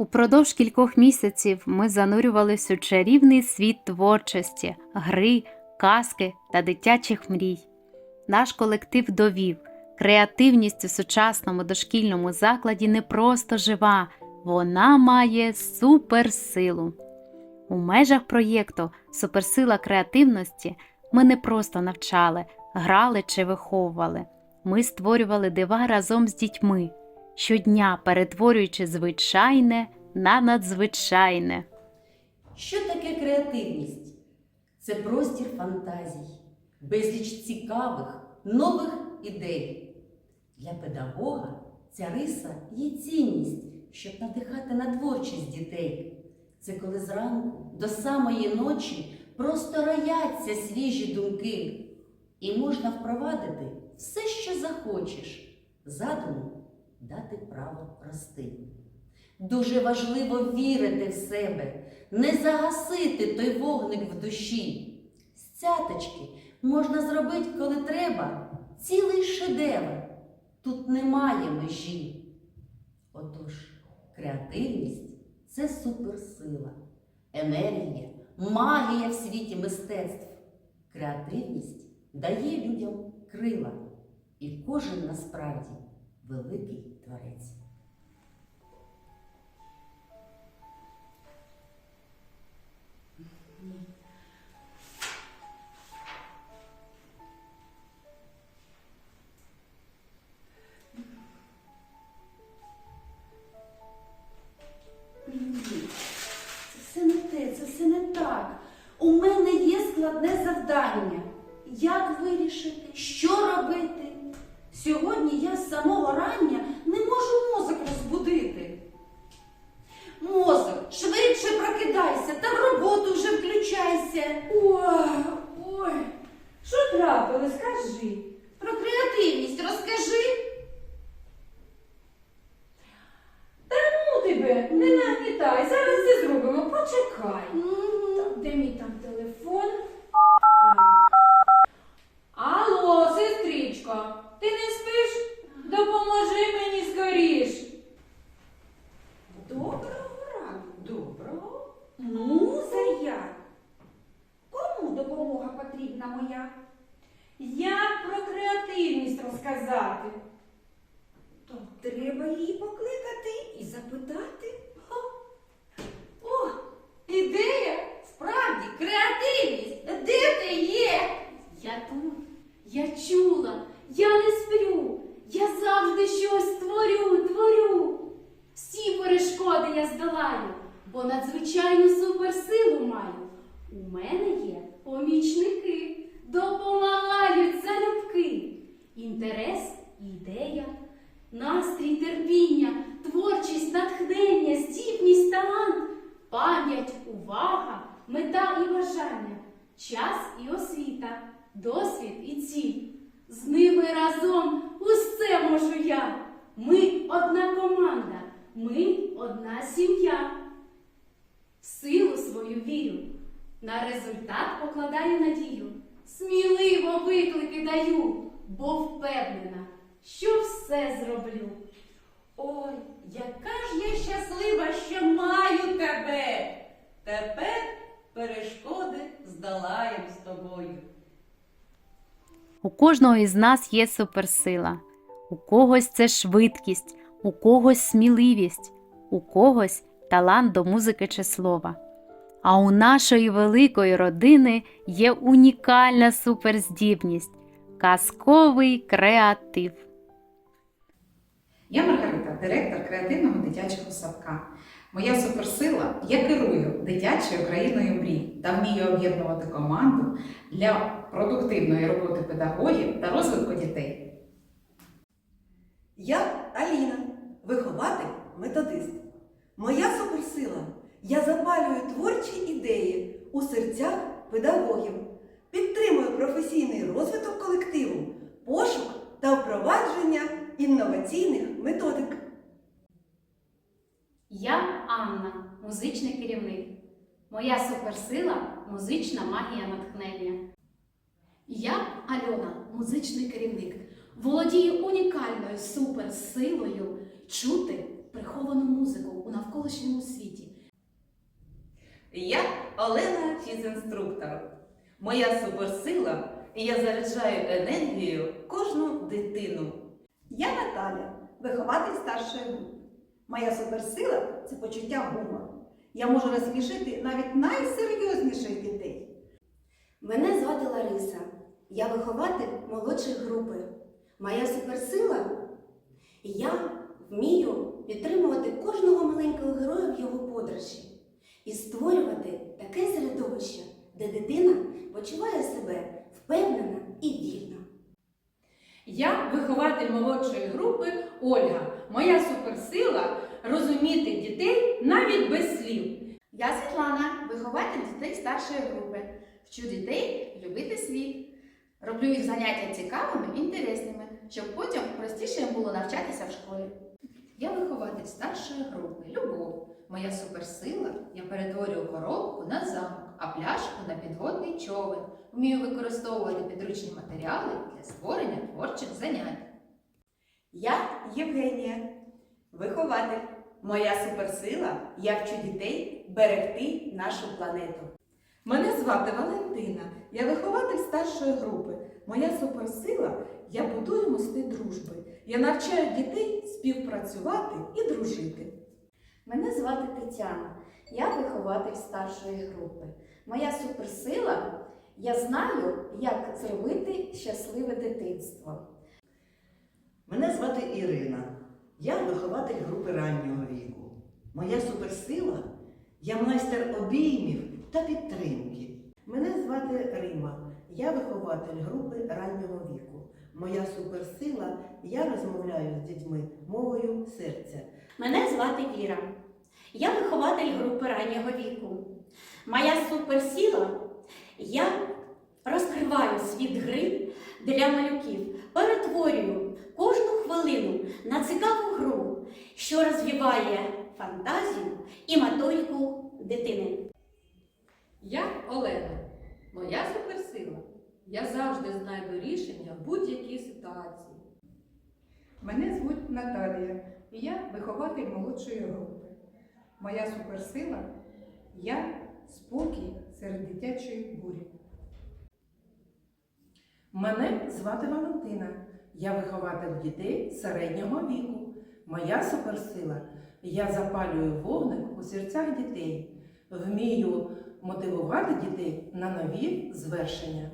Упродовж кількох місяців ми занурювались у чарівний світ творчості, гри, казки та дитячих мрій. Наш колектив довів, креативність у сучасному дошкільному закладі не просто жива, вона має суперсилу. У межах проєкту Суперсила креативності ми не просто навчали, грали чи виховували. Ми створювали дива разом з дітьми, щодня перетворюючи звичайне на надзвичайне. Що таке креативність? Це простір фантазій, безліч цікавих, нових ідей. Для педагога ця риса є цінність, щоб надихати на творчість дітей. Це коли зранку до самої ночі просто рояться свіжі думки, і можна впровадити все, що захочеш, задуму дати право рости. Дуже важливо вірити в себе, не загасити той вогник в душі. З цяточки можна зробити, коли треба, цілий шедевр. Тут немає межі. Отож, креативність це суперсила, енергія, магія в світі мистецтв. Креативність дає людям крила, і кожен насправді великий творець. Складне завдання. Як вирішити, що робити? Сьогодні я з самого рання потрібна моя? Як про креативність розказати? То треба її покликати і запитати. О, ідея! Справді, креативність! Де ти є? Я тут, я чула, я не сплю, я завжди щось творю, творю. Всі перешкоди я здолаю, бо надзвичайну суперсилу маю. У мене є помічники, допомагають залюбки. Інтерес, ідея, настрій, терпіння, творчість, натхнення, здібність, талант, пам'ять, увага, мета і бажання, час і освіта, досвід і ціль. З ними разом усе можу я. Ми одна команда, ми одна сім'я. В силу свою вірю, на результат покладаю надію. Сміливо виклики даю, бо впевнена, що все зроблю. Ой, яка ж я щаслива, що маю тебе. Тепер перешкоди здолаєм з тобою. У кожного із нас є суперсила. У когось це швидкість, у когось сміливість, у когось талант до музики чи слова. А у нашої великої родини є унікальна суперздібність казковий креатив. Я Маргарита, директор креативного дитячого садка. Моя суперсила я керую дитячою країною мрій та вмію об'єднувати команду для продуктивної роботи педагогів та розвитку дітей. Я Аліна, вихователь, методист. Моя суперсила я запалюю творчі ідеї у серцях педагогів, підтримую професійний розвиток колективу, пошук та впровадження інноваційних методик. Я Анна, музичний керівник. Моя суперсила музична магія натхнення. Я Альона, музичний керівник, володію унікальною суперсилою чути приховану музику у навколишньому світі. Я Олена фізінструктор. Моя суперсила, і я заряджаю енергією кожну дитину. Я Наталя, вихователь старшої групи. Моя суперсила це почуття гумору. Я можу розсмішити навіть найсерйозніших дітей. Мене звати Лариса. Я вихователь молодшої групи. Моя суперсила я вмію підтримувати кожного маленького героя в його подорожі і створювати таке середовище, де дитина почуває себе впевнена і вільно. Я вихователь молодшої групи Ольга. Моя суперсила розуміти дітей навіть без слів. Я Світлана, вихователь дітей старшої групи. Вчу дітей любити світ. Роблю їх заняття цікавими і інтересними, щоб потім простіше їм було навчатися в школі. Я вихователь старшої групи Любов. Моя суперсила я перетворюю коробку на замок, а пляшку на підводний човен. Вмію використовувати підручні матеріали для створення творчих занять. Я Євгенія, вихователь. Моя суперсила я вчу дітей берегти нашу планету. Мене звати Валентина, я вихователь старшої групи. Моя суперсила я будую мости дружби. Я навчаю дітей співпрацювати і дружити. Мене звати Тетяна. Я вихователь старшої групи. Моя суперсила я знаю, як зробити щасливе дитинство. Мене звати Ірина. Я вихователь групи раннього віку. Моя суперсила я майстер обіймів та підтримки. Мене звати Рима. Я вихователь групи раннього віку. Моя суперсила я розмовляю з дітьми мовою серця. Мене звати Віра. Я вихователь групи раннього віку. Моя суперсила я розкриваю світ гри для малюків, перетворюю кожну хвилину на цікаву гру, що розвиває фантазію і моторику дитини. Я Олена. Моя суперсила. Я завжди знайду рішення в будь-якій ситуації. Мене звуть Наталія, і я вихователь молодшої групи. Моя суперсила я спокій серед дитячої бурі. Мене звати Валентина. Я вихователь дітей середнього віку. Моя суперсила я запалюю вогник у серцях дітей. Вмію мотивувати дітей на нові звершення.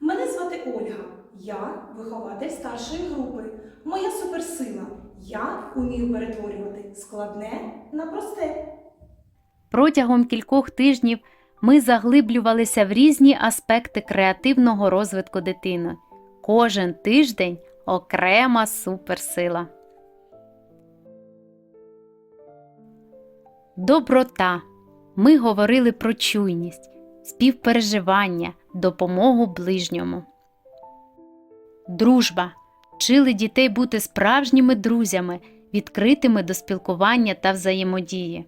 Мене звати Ольга. Я вихователь старшої групи. Моя суперсила я вмію перетворювати складне на просте. Протягом кількох тижнів ми заглиблювалися в різні аспекти креативного розвитку дитини. Кожен тиждень окрема суперсила. Доброта. Ми говорили про чуйність, співпереживання, допомогу ближньому. Дружба. Вчили дітей бути справжніми друзями, відкритими до спілкування та взаємодії.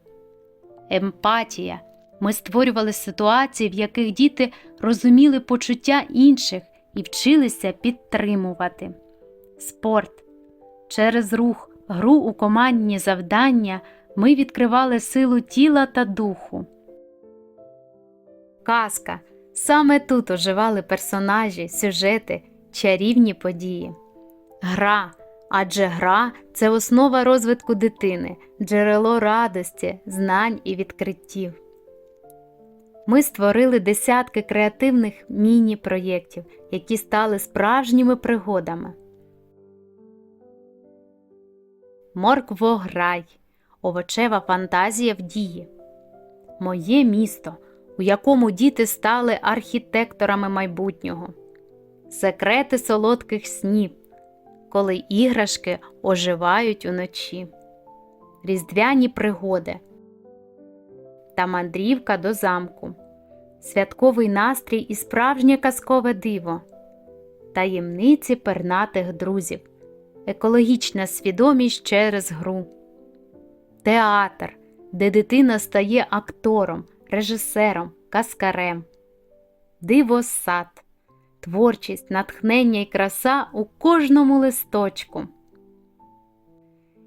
Емпатія. Ми створювали ситуації, в яких діти розуміли почуття інших і вчилися підтримувати. Спорт. Через рух, гру у командні завдання ми відкривали силу тіла та духу. Казка. Саме тут оживали персонажі, сюжети, чарівні події. Гра. Адже гра це основа розвитку дитини, джерело радості, знань і відкриттів. Ми створили десятки креативних міні-проєктів, які стали справжніми пригодами. Морквограй. Овочева фантазія в дії. Моє місто, у якому діти стали архітекторами майбутнього. Секрети солодких снів, коли іграшки оживають уночі, різдвяні пригоди та мандрівка до замку, святковий настрій і справжнє казкове диво, таємниці пернатих друзів, екологічна свідомість через гру, театр, де дитина стає актором, режисером, каскарем, дивосад творчість, натхнення і краса у кожному листочку.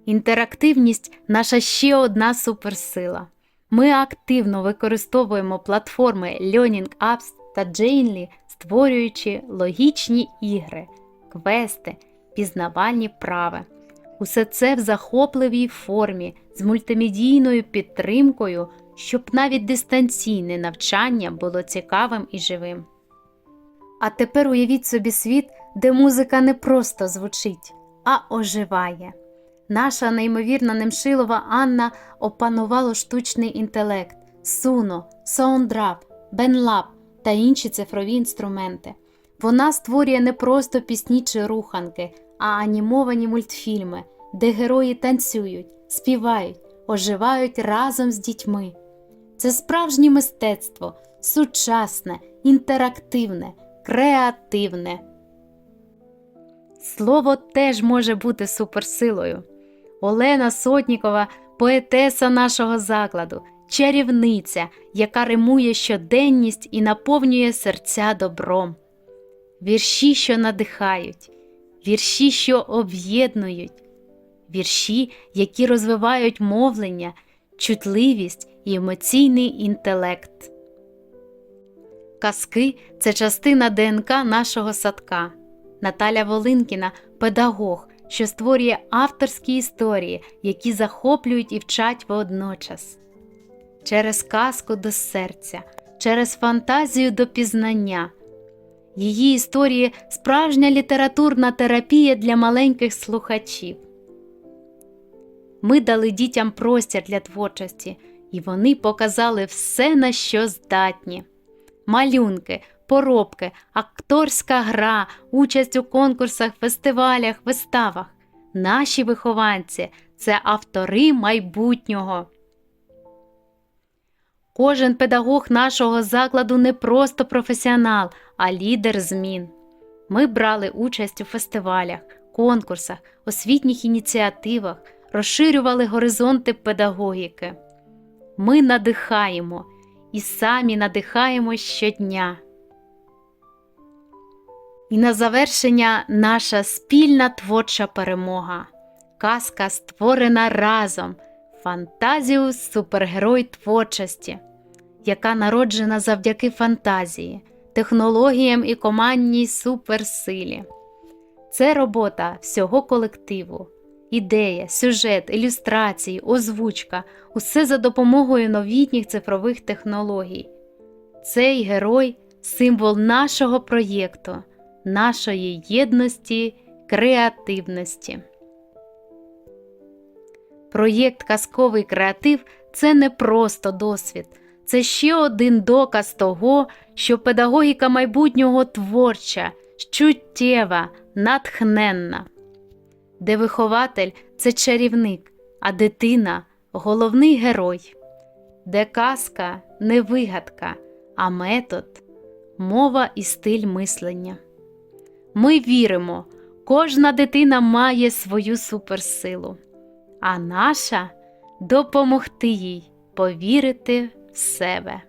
Інтерактивність наша ще одна суперсила. Ми активно використовуємо платформи Learning Apps та Janely, створюючи логічні ігри, квести, пізнавальні вправи. Усе це в захопливій формі з мультимедійною підтримкою, щоб навіть дистанційне навчання було цікавим і живим. А тепер уявіть собі світ, де музика не просто звучить, а оживає. Наша неймовірна Немшилова Анна опанувала штучний інтелект, Суно, Soundrap, BenLab та інші цифрові інструменти. Вона створює не просто пісні чи руханки, а анімовані мультфільми, де герої танцюють, співають, оживають разом з дітьми. Це справжнє мистецтво, сучасне, інтерактивне, креативне. Слово теж може бути суперсилою. Олена Сотнікова, поетеса нашого закладу, чарівниця, яка римує щоденність і наповнює серця добром. Вірші, що надихають, вірші, що об'єднують, вірші, які розвивають мовлення, чутливість і емоційний інтелект. Казки це частина ДНК нашого садка. Наталя Волинкіна педагог, що створює авторські історії, які захоплюють і вчать водночас. Через казку до серця, через фантазію до пізнання. Її історії справжня літературна терапія для маленьких слухачів. Ми дали дітям простір для творчості, і вони показали все, на що здатні. Малюнки, поробки, акторська гра, участь у конкурсах, фестивалях, виставах. Наші вихованці це автори майбутнього. Кожен педагог нашого закладу не просто професіонал, а лідер змін. Ми брали участь у фестивалях, конкурсах, освітніх ініціативах, розширювали горизонти педагогіки. Ми надихаємо і самі надихаємо щодня. І на завершення наша спільна творча перемога. Казка створена разом. Фантазіус супергерой творчості, яка народжена завдяки фантазії, технологіям і командній суперсилі. Це робота всього колективу, ідея, сюжет, ілюстрації, озвучка усе за допомогою новітніх цифрових технологій. Цей герой символ нашого проєкту, нашої єдності, креативності. Проєкт Казковий креатив це не просто досвід, це ще один доказ того, що педагогіка майбутнього творча, чуттєва, натхненна, де вихователь це чарівник, а дитина головний герой, де казка не вигадка, а метод, мова і стиль мислення. Ми віримо, кожна дитина має свою суперсилу а наша допомогти їй повірити в себе.